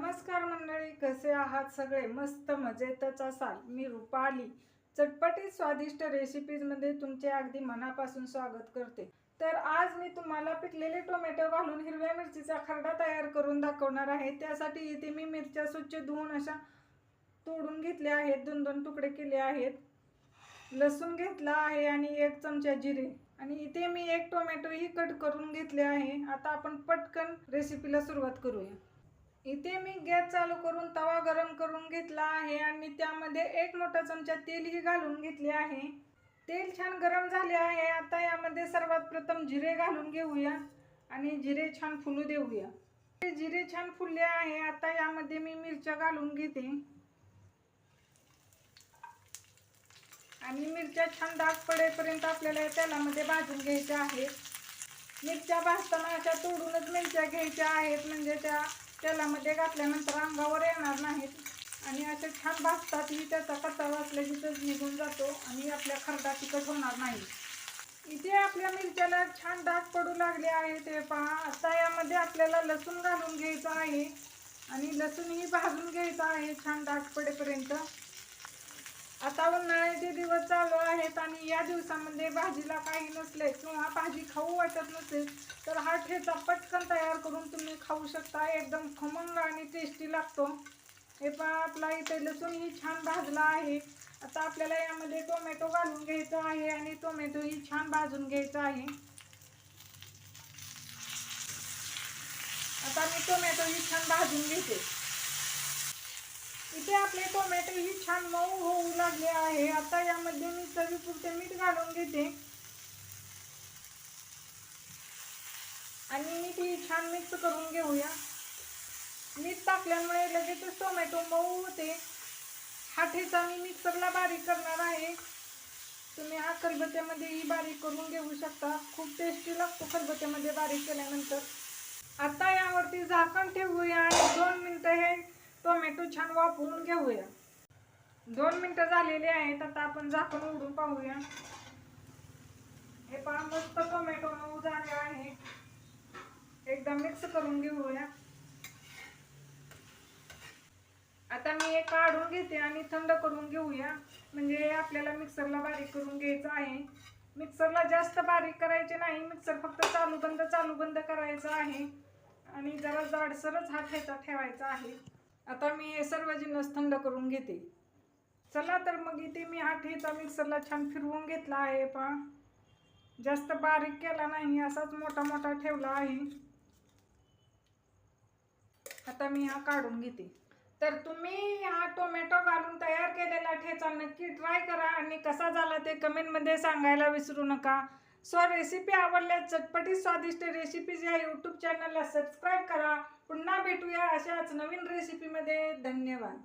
नमस्कार मंडळी कसे आहात सगळे? मस्त मजेतच असाल. मी रुपाली. चटपटीत स्वादिष्ट रेसिपीजमध्ये तुमचे अगदी मनापासून स्वागत करते. तर आज मी तुम्हाला पिकलेले टोमॅटो घालून हिरव्या मिरचीचा खरडा तयार करून दाखवणार आहे. त्यासाठी इथे मी मिरच्या स्वच्छ धुवून अशा तोडून घेतल्या आहेत. दोन दोन तुकडे केले आहेत. लसूण घेतला आहे आणि एक चमचा जिरे. आणि इथे मी एक टोमॅटोही कट करून घेतले आहे. आता आपण पटकन रेसिपीला सुरुवात करूया. इथे मी गॅस चालू करून तवा गरम करून घेतला आहे आणि त्यामध्ये एक मोठा चमचा तेलही घालून घेतले आहे. तेल छान गरम झाले आहे. आता यामध्ये सर्वात प्रथम जिरे घालून घेऊया आणि जिरे छान फुलू देऊया. हे जिरे छान फुलले आहे. आता यामध्ये मी मिरच्या घालून घेते. आणि मिरच्या छान डाग पडेपर्यंत आपल्याला तेलामध्ये भाजून घ्यायच्या आहेत मिरच्या भाजताना अशा तोडूनच मिरच्या घ्यायच्या आहेत. म्हणजे त्या तेलामध्ये घातल्यानंतर अंगावर येणार नाहीत. आणि असे छान भाजतातही त्याचा कच्चा वाचल्या तिथंच निघून जातो आणि आपल्या खरडा तिखट होणार नाही. इथे आपल्या मिरच्याला छान डाग पडू लागले आहे ते पहा. आता यामध्ये आपल्याला लसूण घालून घ्यायचं आहे. आणि लसूणही भाजून घ्यायचं आहे छान डाग पडेपर्यंत. आता उन्हाळ्याचे दिवस चालू आहेत आणि या दिवसामध्ये भाजीला काही नसले किंवा भाजी खाऊ वाटत नसेल तर हा ठेचा पटकन तयार करून खाऊ शकता एकदम खमंग आणि टेस्टी लागतो. हे पण आपला इथे लसूणही छान भाजला आहे. आता आपल्याला यामध्ये टोमॅटो घालून घ्यायचा आहे आणि टोमॅटोही छान भाजून घ्यायचा आहे. आता मी टोमॅटोही छान भाजून घेते. इथे आपले टोमॅटो ही छान मऊ होऊ लागले आहे. आता यामध्ये मी चवीपुरते मीठ घालून घेते. आणि मी ती छान मिक्स करून घेऊया. मीठ टाकल्यामुळे लगेचच टोमॅटो मऊ होते. हा ठेचा मी मिक्सरला बारीक करणार आहे. तुम्ही हा खलबत्त्यामध्येही बारीक करून घेऊ शकता. खूप टेस्टी लागतो खलबत्त्यामध्ये बारीक केल्यानंतर. आता यावरती झाकण ठेवूया आणि दोन मिनटं हे टोमॅटो छान वापरून घेऊया. दोन मिनटं झालेली आहेत. आता आपण झाकण उडून पाहूया. हे पहा मस्त टोमॅटो मऊ झाले आहे. एकदा मिक्स करून घेऊया आता मी हे काढून घेते आणि थंड करून घेऊया. म्हणजे आपल्याला मिक्सरला बारीक करून घ्यायचं आहे. मिक्सरला जास्त बारीक करायचे नाही. मिक्सर फक्त चालू बंद चालू बंद करायचं आहे. आणि जरा जाडसरच हा ठेचा ठेवायचा आहे. आता मी हे सर्व जिन्नस थंड करून घेते. चला तर मग इथे मी हा ठेचा मिक्सरला छान फिरवून घेतला आहे पा जास्त बारीक केला नाही. असाच मोठा मोठा ठेवला आहे. आता मी हा काढून घेते. तर तुम्ही हा टोमॅटो घालून तयार केलेला ठेचा नक्की ट्राय करा आणि कसा झाला ते कमेंटमध्ये सांगायला विसरू नका. सो रेसिपी आवडल्यास चटपटी स्वादिष्ट रेसिपीज या यूट्यूब चॅनलला सबस्क्राईब करा. पुन्हा भेटूया अशाच नवीन रेसिपीमध्ये धन्यवाद.